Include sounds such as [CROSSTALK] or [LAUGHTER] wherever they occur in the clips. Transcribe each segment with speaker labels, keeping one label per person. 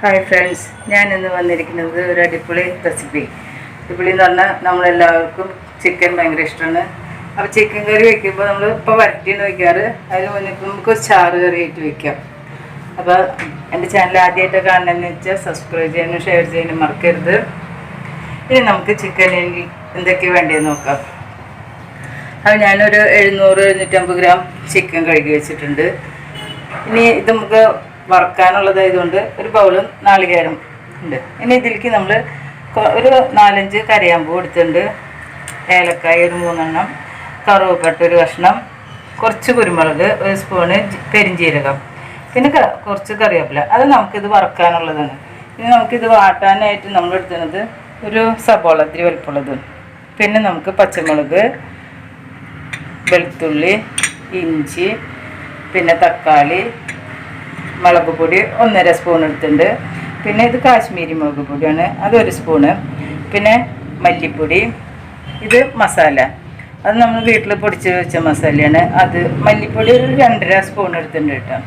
Speaker 1: Hi friends ഞാൻ ഇന്ന് വന്നിരിക്കുന്നത് ഒരു അടിപൊളി റെസിപ്പി അടിപൊളി എന്ന് പറഞ്ഞാൽ നമ്മളെല്ലാവർക്കും ചിക്കൻ ഭയങ്കര ഇഷ്ടമാണ് അപ്പോൾ ചിക്കൻ കറി വെക്കുമ്പോൾ നമ്മൾ ഇപ്പോൾ വരട്ടിയാണ് വയ്ക്കാറ് അതിന് മുന്നേ നമുക്ക് ചാറ് കറി ആയിട്ട് വെക്കാം. അപ്പോൾ എന്റെ ചാനൽ ആദ്യമായിട്ട് കാണണമെന്ന് വെച്ചാൽ സബ്സ്ക്രൈബ് ചെയ്യാനും ഷെയർ ചെയ്യാനും മറക്കരുത്. ഇനി നമുക്ക് ചിക്കനിൽ എന്തൊക്കെ വേണ്ടതെന്ന് നോക്കാം. അപ്പോൾ ഞാനൊരു എഴുന്നൂറ് എഴുന്നൂറ്റമ്പത് ഗ്രാം ചിക്കൻ കഴുകി വെച്ചിട്ടുണ്ട്. ഇനി ഇത് നമുക്ക് വറുക്കാനുള്ളതായതുകൊണ്ട് ഒരു ബൗളും നാളികേരം ഉണ്ട്. ഇനി ഇതിലേക്ക് നമ്മൾ ഒരു നാലഞ്ച് കരയാമ്പൂ എടുത്തിട്ടുണ്ട്. ഏലക്കായ ഒരു മൂന്നെണ്ണം കറുവപ്പട്ട ഒരു കഷ്ണം കുറച്ച് കുരുമുളക് ഒരു സ്പൂണ് പെരിഞ്ചീരകം പിന്നെ കുറച്ച് കറിവേപ്പില. അത് നമുക്കിത് വറുക്കാനുള്ളതാണ്. ഇനി നമുക്കിത് വാട്ടാനായിട്ട് നമ്മൾ എടുക്കുന്നത് ഒരു സബോള ഇത്തിരി വലുപ്പമുള്ളത്. പിന്നെ നമുക്ക് പച്ചമുളക് വെളുത്തുള്ളി ഇഞ്ചി പിന്നെ തക്കാളി മുളക് പൊടി ഒന്നര സ്പൂൺ എടുത്തിട്ടുണ്ട്. പിന്നെ ഇത് കാശ്മീരി മുളക് പൊടിയാണ്. അതൊരു സ്പൂണ് പിന്നെ മല്ലിപ്പൊടി. ഇത് മസാല. അത് നമ്മൾ വീട്ടിൽ പൊടിച്ച് വെച്ച മസാലയാണ്. അത് മല്ലിപ്പൊടി ഒരു രണ്ടര സ്പൂൺ എടുത്തിട്ടുണ്ട് കേട്ടോ.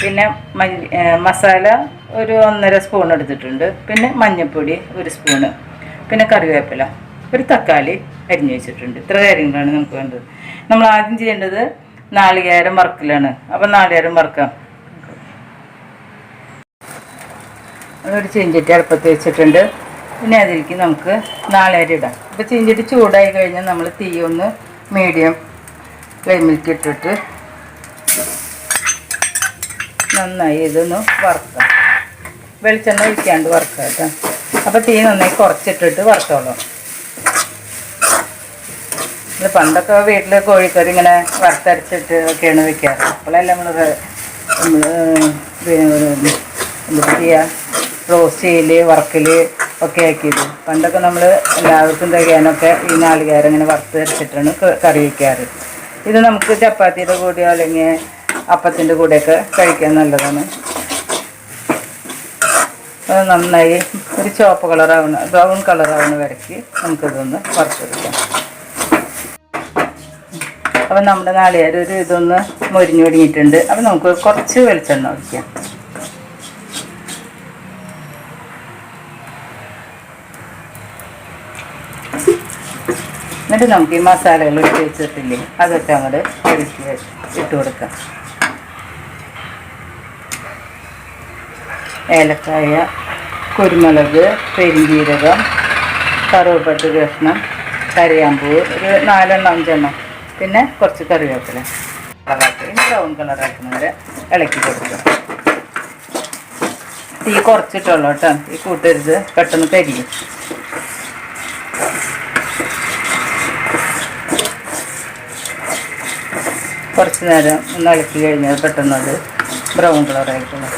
Speaker 1: പിന്നെ മല്ലി മസാല ഒരു ഒന്നര സ്പൂൺ എടുത്തിട്ടുണ്ട്. പിന്നെ മഞ്ഞൾപ്പൊടി ഒരു സ്പൂണ് പിന്നെ കറിവേപ്പില. ഒരു തക്കാളി അരിഞ്ഞു വെച്ചിട്ടുണ്ട്. ഇത്ര കാര്യങ്ങളാണ് നമുക്ക് വേണ്ടത്. നമ്മൾ ആദ്യം ചെയ്യേണ്ടത് നാളികേരം വറുക്കലാണ്. അപ്പം നാളികേരം വറുക്കാം. ഒരു ചീഞ്ചട്ടി അടുപ്പത്ത് വെച്ചിട്ടുണ്ട്. പിന്നെ അതിലേക്ക് നമുക്ക് നാളേരം ഇടാം. ഇപ്പോൾ ചീഞ്ചട്ടി ചൂടായി കഴിഞ്ഞാൽ നമ്മൾ തീ ഒന്ന് മീഡിയം ഫ്ലെയിമിലേക്ക് ഇട്ടിട്ട് നന്നായി ഇതൊന്ന് വറുക്കാം. വെളിച്ചെണ്ണ ഒഴിക്കാണ്ട് വറുക്കാം കേട്ടോ. അപ്പോൾ തീ നന്നായി കുറച്ചിട്ടിട്ട് വറുത്തോളാം. പണ്ടൊക്കെ വീട്ടിൽ കോഴിക്കറി ഇങ്ങനെ വറുത്തരച്ചിട്ട് ഒക്കെയാണ് വെക്കാറ്. അപ്പോഴെല്ലാം നമ്മൾ എന്താ ചെയ്യുക റോസ്റ്റ് ചെയ്യൽ വറക്കൽ ഒക്കെ ആക്കിയത്. പണ്ടൊക്കെ നമ്മൾ എല്ലാവർക്കും തികയാനൊക്കെ ഈ നാളികേരം ഇങ്ങനെ വറുത്തരച്ചിട്ടാണ് ക- കറി വയ്ക്കാറ് ഇത് നമുക്ക് ചപ്പാത്തിയുടെ കൂടെയോ അല്ലെങ്കിൽ അപ്പത്തിന്റെ കൂടെയൊക്കെ കഴിക്കാൻ നല്ലതാണ്. അത് നന്നായി ഒരു ചുവപ്പ് കളറാവുന്ന ബ്രൗൺ കളറാവുന്ന വരയ്ക്ക് നമുക്കിതൊന്ന് വറുത്തെടുക്കാം. അപ്പം നമ്മുടെ നാളികേരം ഒരു ഇതൊന്ന് മൊരിഞ്ഞു തുടങ്ങിയിട്ടുണ്ട്. അപ്പം നമുക്ക് കുറച്ച് വെളിച്ചെണ്ണ ഒഴിക്കാം. എന്നിട്ട് നമുക്ക് ഈ മസാലകൾ ഇട്ട് വെച്ചിട്ടില്ലേ? അതൊക്കെ അങ്ങോട്ട് ഒഴിച്ച് ഇട്ട് കൊടുക്കാം. ഏലക്കായ കുരുമുളക് പെരിഞ്ചീരകം കറുവപ്പട്ട് കഷ്ണം കറിയാമ്പൂ ഒരു നാലെണ്ണം അഞ്ചെണ്ണം. പിന്നെ കുറച്ച് കറിവേപ്പില. കളറാക്കി ബ്രൗൺ കളറാക്കുന്നവരെ ഇളക്കി കൊടുക്കുക തീ കുറച്ചിട്ടുള്ളൂ കേട്ടോ. ഈ കൂട്ടരുത് പെട്ടെന്ന് കരിയും. കുറച്ച് നേരം ഒന്ന് ഇളക്കി കഴിഞ്ഞാൽ പെട്ടെന്ന് അത് ബ്രൗൺ കളറായിട്ടുള്ളൂ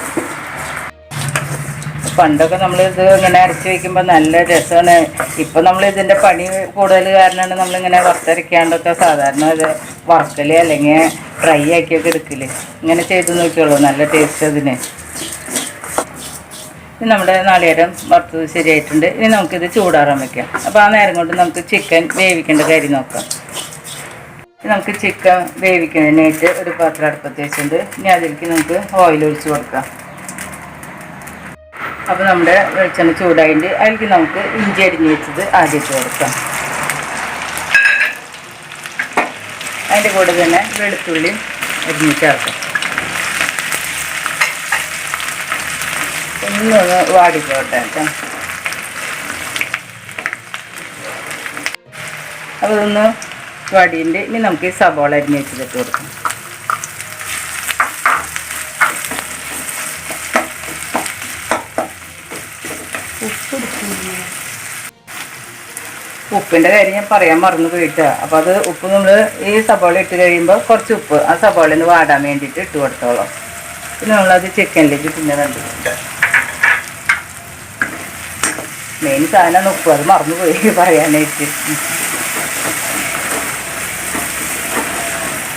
Speaker 1: പണ്ടൊക്കെ നമ്മൾ ഇത് ഇങ്ങനെ അരച്ച് വയ്ക്കുമ്പോൾ നല്ല രസമാണ് ഇപ്പം നമ്മൾ ഇതിന്റെ പണി കൂടുതൽ കാരണമാണ് നമ്മളിങ്ങനെ വറുത്തരയ്ക്കാണ്ടൊക്കെ സാധാരണ ഇത് വറുക്കൽ അല്ലെങ്കിൽ ഫ്രൈ ആക്കിയൊക്കെ എടുക്കൽ. ഇങ്ങനെ ചെയ്ത് നോക്കിയുള്ളൂ. നല്ല ടേസ്റ്റ് അതിന്. നമ്മുടെ നാളികേരം വറുത്തത് ശരിയായിട്ടുണ്ട്. ഇനി നമുക്കിത് ചൂടാറാൻ വയ്ക്കാം അപ്പോൾ ആ നേരം കൊണ്ട് നമുക്ക് ചിക്കൻ വേവിക്കേണ്ട കാര്യം നോക്കാം. നമുക്ക് ചിക്കൻ വേവിക്കുന്നതിനായിട്ട് ഒരു പാത്രം അടുപ്പത്ത് വെച്ചിട്ടുണ്ട്. ഇനി അതിലേക്ക് നമുക്ക് ഓയിൽ ഒഴിച്ച് കൊടുക്കാം. അപ്പോൾ നമ്മുടെ വെളിച്ചെണ്ണ ചൂടായിട്ട് അതിലേക്ക് നമുക്ക് ഇഞ്ചി അരിഞ്ഞ് വെച്ചത് ആദ്യം കൊടുക്കാം. അതിന്റെ കൂടെ തന്നെ വെളുത്തുള്ളി അരിഞ്ഞ് ചേർക്കാം. ഒന്നൊന്ന് വാടിക്കോട്ടെ കേട്ടോ. അപ്പോൾ ഇതൊന്ന് വാടിയുണ്ട് ഇനി നമുക്ക് ഈ സബോള അരിഞ്ഞ് വെച്ചിട്ട് കൊടുക്കാം ഉപ്പിന്റെ കാര്യം ഞാൻ പറയാൻ മറന്നു പോയിട്ടാ. അപ്പോൾ അത് ഉപ്പ് നമ്മൾ ഈ സബോള ഇട്ട് കഴിയുമ്പോൾ കുറച്ച് ഉപ്പ് ആ സബോളയിൽ നിന്ന് വാടാൻ വേണ്ടിയിട്ട് ഇട്ട് കൊടുത്തോളാം. പിന്നെ നമ്മളത് ചിക്കനിലേക്ക് പിന്നെ കണ്ടു മെയിൻ സാധനമാണ് ഉപ്പ്. അത് മറന്നു പോയി [LAUGHS] പറയാനായിട്ട്.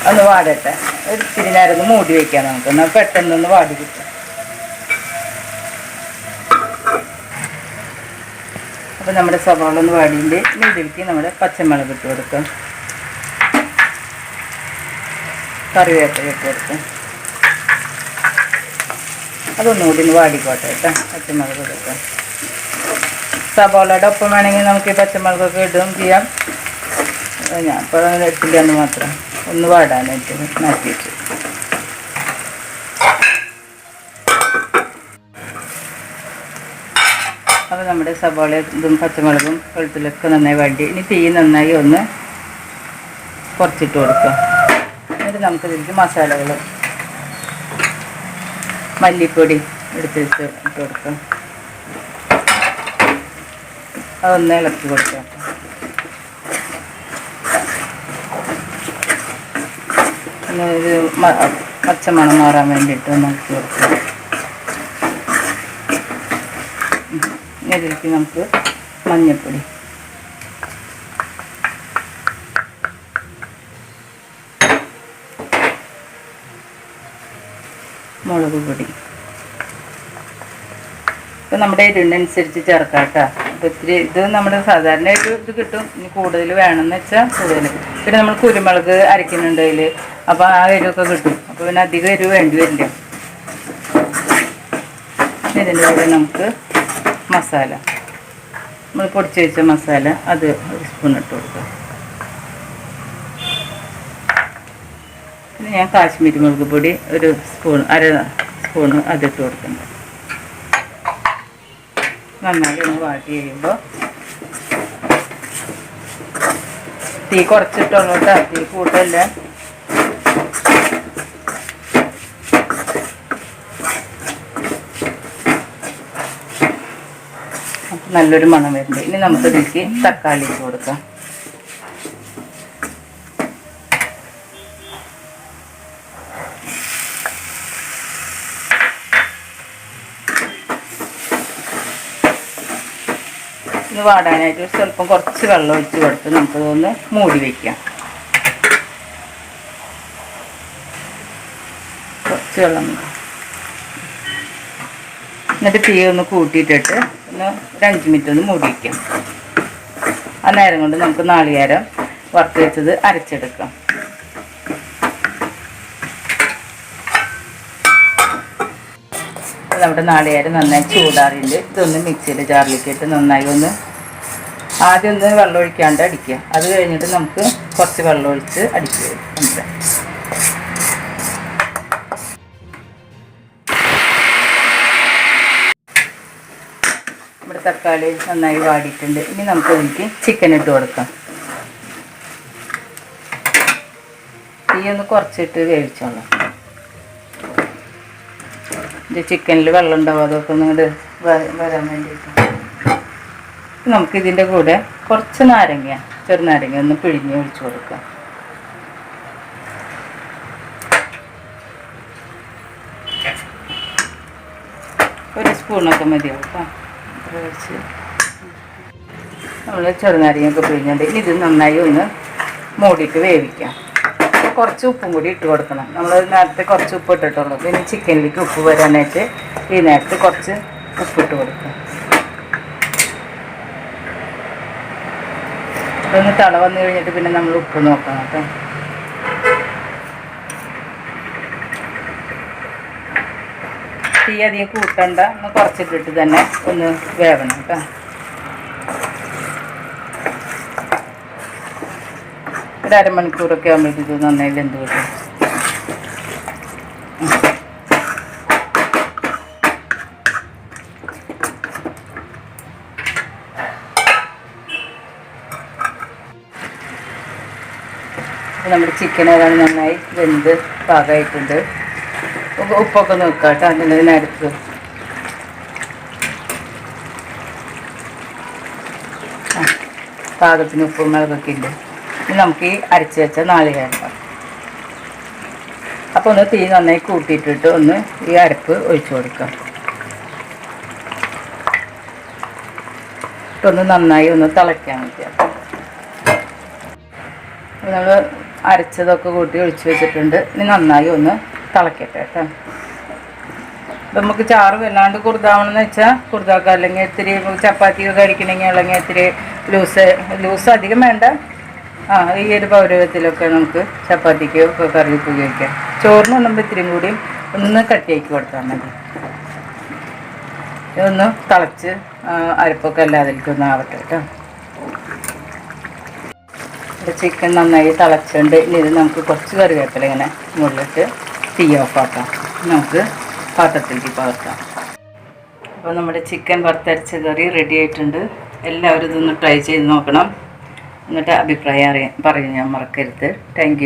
Speaker 1: ഒന്ന് വാടട്ടെ. ഒരു ഇത്തിരി നേരം ഒന്ന് മൂടി വയ്ക്കാം നമുക്ക്. എന്നാൽ പെട്ടെന്നൊന്ന് വാടി കിട്ടും. അപ്പോൾ നമ്മുടെ സവാള ഒന്ന് വാടിന്റെ മീതിലേക്ക് നമ്മുടെ പച്ചമുളക് ഇട്ട് കൊടുക്കും. കറിവേപ്പില ഇട്ട് കൊടുക്കാം. അതൊന്നുകൂടി ഒന്ന് വാടിക്കോട്ടെ കേട്ടോ. പച്ചമുളക് കൊടുക്കാം. സവാളയുടെ ഒപ്പം വേണമെങ്കിൽ നമുക്ക് ഈ പച്ചമുളകൊക്കെ ഇടുകയും ചെയ്യാം. ഞാൻ ഇപ്പോൾ എത്തില്ല എന്ന് മാത്രം. ഒന്ന് വാടാനായിട്ട് മാറ്റി വെച്ചു അപ്പോൾ നമ്മുടെ സവാള ഇതും പച്ചമുളകും വെളുത്തുള്ളിയൊക്കെ നന്നായി വണ്ടി ഇനി തീ നന്നായി ഒന്ന് കുറച്ചിട്ട് കൊടുക്കുക. എന്നിട്ട് നമുക്ക് ഇതിലേക്ക് മസാലകൾ മല്ലിപ്പൊടി എടുത്ത് വെച്ച് ഇട്ട് കൊടുക്കാം അതൊന്ന് ഇളക്കി കൊടുക്കാം ഒരു പച്ച മണം മാറാൻ വേണ്ടിയിട്ട് ഒന്ന് ഇളക്കി കൊടുക്കാം ഇതിലേക്ക് നമുക്ക് മഞ്ഞൾപ്പൊടി മുളക് പൊടി. ഇപ്പം നമ്മുടെ എരിവിനനുസരിച്ച് ചേർക്കാം കേട്ടോ. അപ്പോൾ ഇത്തിരി ഇത് നമ്മുടെ സാധാരണ ഒരു ഇത് കിട്ടും. ഇനി കൂടുതൽ വേണമെന്ന് വെച്ചാൽ കൂടുതൽ പിന്നെ നമ്മൾ കുരുമുളക് അരയ്ക്കുന്നുണ്ട് അതിൽ അപ്പോൾ ആ എരിവൊക്കെ കിട്ടും. അപ്പോൾ പിന്നെ അധികം എരിവ് വേണ്ടി വരില്ല. ഇതിന്റെ കൂടെ നമുക്ക് മസാല. നമ്മൾ പൊടിച്ച് വെച്ച മസാല അത് ഒരു സ്പൂൺ ഇട്ട് കൊടുക്കുക പിന്നെ ഞാൻ കാശ്മീരി മുളക് പൊടി ഒരു സ്പൂൺ അര സ്പൂൺ അതിട്ട് കൊടുക്കുന്നുണ്ട്. നന്നായി ഒന്ന് വാട്ടി കഴിയുമ്പോൾ തീ കുറച്ചിട്ട് കേട്ടോ. തീ കൂട്ടല്ലേ നല്ലൊരു മണം വരുന്നുണ്ട്. ഇനി നമുക്ക് ഇതിലേക്ക് തക്കാളി ഇട്ട് കൊടുക്കാം. ഇത് വാടാനായിട്ട് സ്വല്പം കുറച്ച് വെള്ളം ഒഴിച്ച് കൊടുത്ത് നമുക്കതൊന്ന് മൂടി വയ്ക്കാം കുറച്ച് വെള്ളം. എന്നിട്ട് തീ ഒന്ന് കൂട്ടിയിട്ടിട്ട് ഒന്ന് ഒരു അഞ്ച് മിനിറ്റ് ഒന്ന് മൂടി വയ്ക്കാം ആ നേരം കൊണ്ട് നമുക്ക് നാളികേരം വറുത്ത് വെച്ചത് അരച്ചെടുക്കാം. നമ്മുടെ നാളികേരം നന്നായി ചൂടാറിയിട്ട് ഇതൊന്ന് മിക്സിയുടെ ജാറിലേക്ക് ഇട്ട് നന്നായി ഒന്ന് ആദ്യം ഒന്ന് വെള്ളം ഒഴിക്കാണ്ട് അടിക്കുക. അത് കഴിഞ്ഞിട്ട് നമുക്ക് കുറച്ച് വെള്ളം ഒഴിച്ച് അടിക്കുക. നമ്മുടെ തക്കാളി നന്നായി വാടിയിട്ടുണ്ട്. ഇനി നമുക്ക് അതിലേക്ക് ചിക്കൻ ഇട്ട് കൊടുക്കാം. തീ ഒന്ന് കുറച്ചിട്ട് വേവിച്ചോളാം. ഇത് ചിക്കനിൽ വെള്ളം ഉണ്ടാവും. അതൊക്കെ ഒന്ന് ഇങ്ങോട്ട് വരാൻ വേണ്ടിയിട്ട്. നമുക്ക് ഇതിന്റെ കൂടെ കുറച്ച് നാരങ്ങ ചെറുനാരങ്ങ ഒന്ന് പിഴിഞ്ഞ് ഒഴിച്ചു കൊടുക്കാം. ഒരു സ്പൂണൊക്കെ മതിയാവും കേട്ടോ കുറച്ച് നമ്മൾ ചെറുനാരങ്ങയൊക്കെ പിഴിഞ്ഞിട്ട് ഇത് നന്നായി ഒന്ന് മൂടിയിട്ട് വേവിക്കാം. കുറച്ച് ഉപ്പും കൂടി ഇട്ട് കൊടുക്കണം. നമ്മൾ നേരത്തെ കുറച്ച് ഉപ്പ് ഇട്ടിട്ടുള്ളൂ. പിന്നെ ചിക്കനിലേക്ക് ഉപ്പ് വരാനായിട്ട് ഈ നേരത്ത് കുറച്ച് ഉപ്പിട്ട് കൊടുക്കും. ഇതൊന്ന് തള വന്നു കഴിഞ്ഞിട്ട് പിന്നെ നമ്മൾ ഉപ്പ് നോക്കണം കേട്ടോ. തീ അധികം കൂട്ടണ്ട. ഒന്ന് കുറച്ചിട്ടിട്ട് തന്നെ ഒന്ന് വേവണം കേട്ടോ. ഒരു അരമണിക്കൂറൊക്കെ ആകുമ്പോഴത്തേക്ക് ഇത് നന്നായി വെന്ത് കിട്ടും. നമ്മുടെ ചിക്കൻ ഏതാണ് നന്നായി വെന്ത് പാകമായിട്ടുണ്ട്. ഉപ്പൊക്കെ നോക്കാം കേട്ടോ അതിനടുത്ത് പാകത്തിന് ഉപ്പും മുളകൊക്കെ ഉണ്ട്. നമുക്ക് ഈ അരച്ച് വെച്ച നാളികേരം അപ്പോൾ ഒന്ന് തീ നന്നായി കൂട്ടിയിട്ടിട്ട് ഒന്ന് ഈ അരപ്പ് ഒഴിച്ചു കൊടുക്കാം. ഒന്ന് നന്നായി ഒന്ന് തിളയ്ക്കാൻ പറ്റുക നമ്മൾ അരച്ചതൊക്കെ കൂട്ടി ഒഴിച്ച് വെച്ചിട്ടുണ്ട്. ഇനി നന്നായി ഒന്ന് തിളക്കട്ടെ കേട്ടോ. അപ്പം നമുക്ക് ചാറ് വല്ലാണ്ട് കുറുതാവണമെന്ന് വെച്ചാൽ കുറുതാക്കാം. അല്ലെങ്കിൽ ഇത്തിരി ചപ്പാത്തിയൊക്കെ കഴിക്കണമെങ്കിൽ അല്ലെങ്കിൽ ഇത്തിരി ലൂസ് ലൂസ് അധികം വേണ്ട. ആ ഈ ഒരു പൗരവത്തിലൊക്കെ നമുക്ക് ചപ്പാത്തിക്ക് ഒക്കെ കറിക്ക് ഉപയോഗിക്കാം. ചോറിന് ഉണ്ണുമ്പോൾ ഇത്തിരിയും കൂടി ഒന്ന് കട്ടിയാക്കി കൊടുത്താൽ മതി. ഇതൊന്ന് തിളച്ച് അരപ്പൊക്കെ എല്ലാതിലേക്കും ഒന്ന് ആവട്ടെ കേട്ടോ. ചിക്കൻ നന്നായി തിളച്ചുകൊണ്ട് ഇനി ഇത് നമുക്ക് കുറച്ച് കറിവേപ്പില ഇങ്ങനെ മുകളിലിട്ട് തീ ഓഫാക്കാം നമുക്ക് പാത്രത്തിലേക്ക് പകർത്താം. അപ്പോൾ നമ്മുടെ ചിക്കൻ വറുത്തരച്ച കറി റെഡി ആയിട്ടുണ്ട്. എല്ലാവരും ഇതൊന്ന് ട്രൈ ചെയ്ത് നോക്കണം. എന്നിട്ട് അഭിപ്രായം അറിയാൻ പറയും ഞാൻ മറക്കരുത്. താങ്ക്